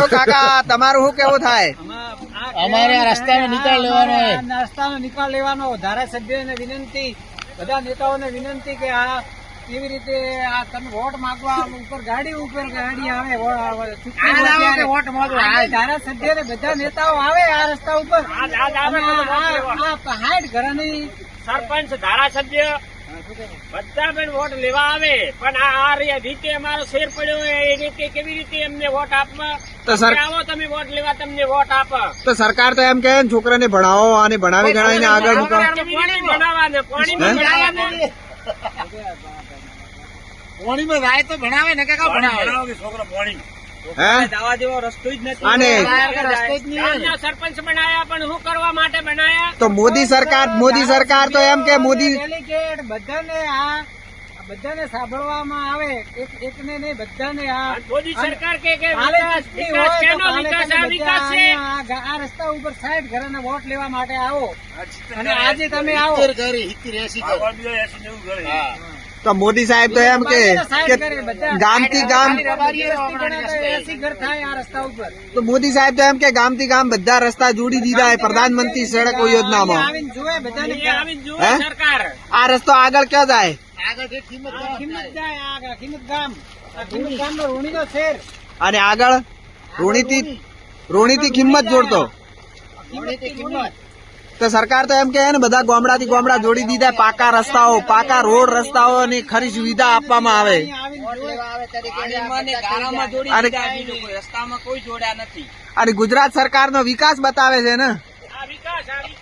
તો કાકા તમારું શું કેવું થાય અમારે આ રસ્તાનો નિકાલ લેવાનો રસ્તાનો નિકાલ લેવાનો ધારાસભ્યોને વિનંતી બધા નેતાઓને વિનંતી કે આ કેવી રીતે આ તમે વોટ માંગવા ઉપર ગાડી ઉપર ગાડી આવે. વોટ માંગવા? ધારાસભ્ય ને બધા નેતાઓ આવે આ રસ્તા ઉપર સાઠ ઘરની સરપંચ ધારાસભ્ય બધા બેન વોટ લેવા આવે. પણ આ રીતે અમારો શેર પડ્યો એ રીતે કેવી રીતે એમને વોટ આપવા? તો આવો તમે વોટ લેવા તમને વોટ આપો તો સરકાર તો એમ કે ને છોકરાને ભણાવો અને ભણાવી ગણાવીને આગળ પાણી પાણીમાં? જાય તો ભણાવે ને કે ભણાવે? હે જવા જેવો રસ્તો જ નથી. અને રસ્તો જ નહીં હોય ને. ગામના સરપંચ બનાયા પણ શું કરવા માટે બનાયા? તો મોદી સરકાર મોદી સરકાર તો એમ કે મોદી બધાને આ બધાને સાંભળવામાં આવે. એક એકને નહીં બધાને આ મોદી સરકાર કે આ રસ્તા ઉપર સાઈડ ઘરના વોટ લેવા માટે આવો. અને આજે તમે આવો. ઘરે, એસી ઘરે. તો મોદી સાહેબ તો એમ કે ગામથી ગામથી ગામ તો મોદી સાહેબ તો એમ કે ગામથી ગામ બધા રસ્તા જોડી દીધા છે પ્રધાનમંત્રી સડક યોજનામાં. આ રસ્તો આગળ ક્યાં જાય? આગળ જે થી આ થી કિંમત ગામ. આ કિંમત ગામનો રૂણીનો શેર. અને આગળ રોણીથી રોણીથી કિંમત જોડતો. કિંમત તો સરકાર તો એમ કે ને બધા ગામડાથી ગામડા જોડી દીધા પાકા રસ્તાઓ પાકા રોડ રસ્તાઓની ખરી સુવિધા આપવામાં આવે. અને- અને ગુજરાત સરકારનો વિકાસ બતાવે છે ને? આ વિકાસ આ વિકાસ.